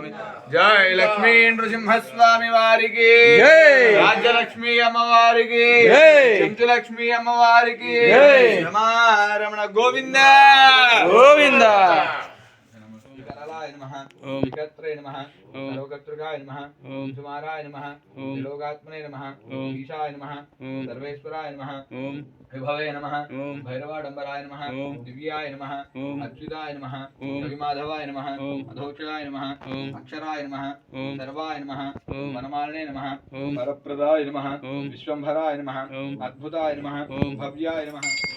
స్వామి. జై లక్ష్మీ నృసింహస్వామి వారికి. రాజ్యలక్ష్మి అమ్మవారికి. లక్ష్మి అమ్మవారికి. రమణ గోవింద. ओम विकत्रे नमः ओम नमः ओम सुमाराय नमः ओम लोकात्मने नमः ओम ईशाय नमः ओम सर्वेश्वराय नमः ओम विभवे नमः ओम भैरवाडंबराय नमः ओम दिव्याय नमः ओम अच्युताय नमः ओम रविमाधवाय नमः ओम अधोक्षराय नमः ओम अक्षराय नमः ओम सर्वाय नमः ओम वनमालने नमः ओम वरप्रदाय नमः ओम नमः ओम अद्भुताय नमः ओम भव्याय नमः